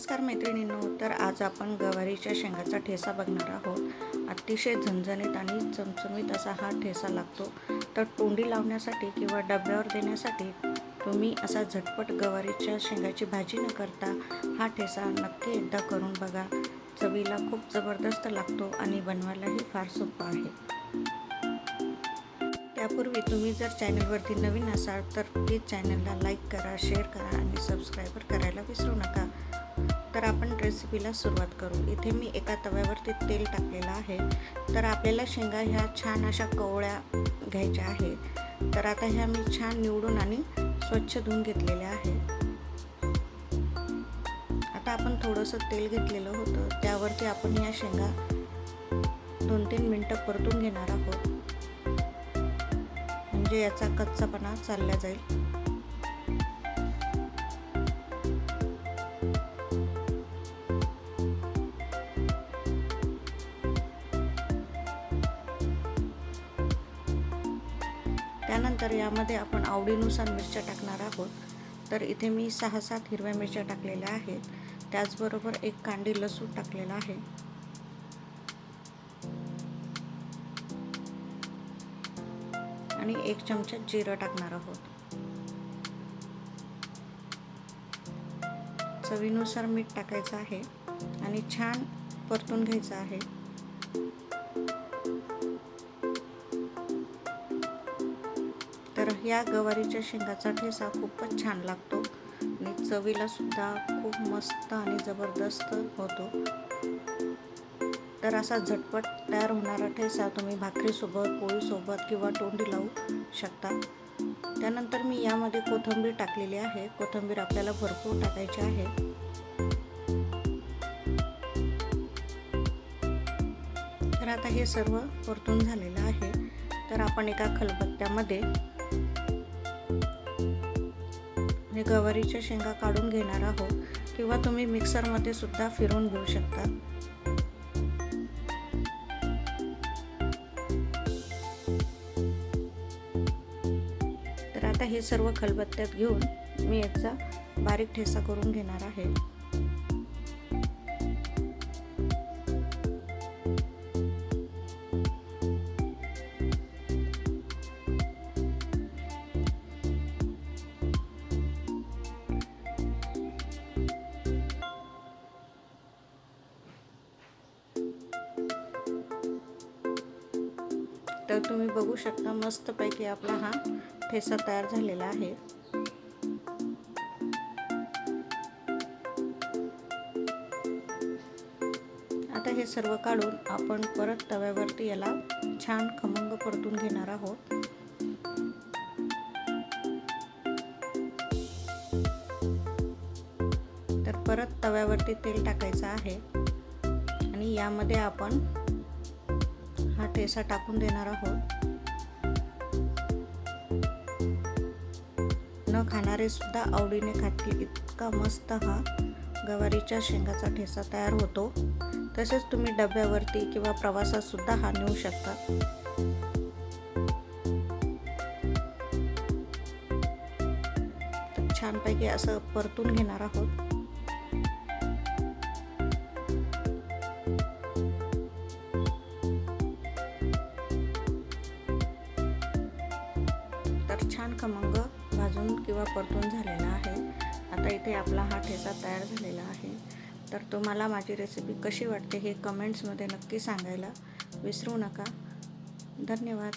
नमस्कार मैत्रिणींनो तर आज आपण गवारीच्या शेंगाचा ठेसा बघणार आहोत. अतिशय झणझणीत आणि चमचमीत असा हा ठेसा लागतो. तर तोंडी लावण्यासाठी किंवा डब्यावर देण्यासाठी तुम्ही असा झटपट गवारीच्या शेंगाची भाजी न करता हा ठेसा नक्की एकदा करून बघा. चवीला खूप जबरदस्त लागतो आणि बनवायलाही फार सोपा आहे. त्यापूर्वी तुम्ही जर चॅनलवरती नवीन असाल तर प्लीज चॅनलला लाईक करा शेअर करा आणि सबस्क्राईबर करायला विसरू नका. तर आपण रेसिपीला सुरुवात करू. इथे मी एका तव्यावरती तेल टाकलेलं आहे. तर आपल्याला शेंगा ह्या छान अशा कवळ्या घ्यायच्या आहे तर आता ह्या मी छान निवडून आणि स्वच्छ धुवून घेतलेल्या आहे आता आपण थोडंसं तेल घेतलेलं होतं. त्यावरती आपण ह्या शेंगा दोन तीन मिनटं परतून घेणार आहोत. म्हणजे याचा कच्चापणा चालला जाईल. त्यानंतर यामध्ये आपण आवडीनुसार मिरच्या टाकणार आहोत. तर इथे मी सहा सात हिरव्या मिरच्या टाकलेल्या आहेत. त्याचबरोबर एक कांडी लसूण टाकलेला आहे. आणि एक चमचा जिरं टाकणार आहोत. चवीनुसार मीठ टाकायचं आहे आणि छान परतून घ्यायचं आहे. तर ह्या गवारीच्या शेंगाचा ठेसा खूपच छान लागतो. आणि चवीला सुद्धा खूप मस्त आणि जबरदस्त होतो. तर असा झटपट तयार होणारा ठेसा तुम्ही भाकरीसोबत पोळीसोबत किंवा तोंडी लावू शकता. त्यानंतर मी यामध्ये कोथिंबीर टाकलेली आहे. कोथिंबीर आपल्याला भरपूर टाकायची आहे. तर आता हे सर्व परतून झालेलं आहे. तर आपण एका खलबत्त्यामध्ये मी गवारीच्या शेंगा काढून घेणार आहोत किंवा तुम्ही मिक्सरमध्ये सुद्धा फिरून घेऊ शकता. तर आता हे सर्व खलबत्त्यात घेऊन मी याचा बारीक ठेसा करून घेणार आहे. तर तुम्ही बघू शकता मस्तपैकी आपला हा ठेसा तयार झालेला आहे. आता हे सर्व काढून आपण परत तव्यावरती याला छान खमंग परतून घेणार आहोत. तर परत तव्यावरती तेल टाकायचं आहे. आणि यामध्ये आपण हा ठेसा टाकून देणार आहोत. न खाणारे सुद्धा आवडीने खातील. इतका मस्त हा गवारीच्या शेंगाचा ठेसा तयार होतो. तसेच तुम्ही डब्यावरती किंवा प्रवासात सुद्धा हा नेऊ शकता. छानपैकी असं परतून घेणार आहोत. छान खमंग भाजून किंवा परतून झालेला आहे. आता इथे आपला हा ठेचा तयार झालेला आहे. तर तुम्हाला माझी रेसिपी कशी वाटते हे कमेंट्समध्ये नक्की सांगायला विसरू नका. धन्यवाद.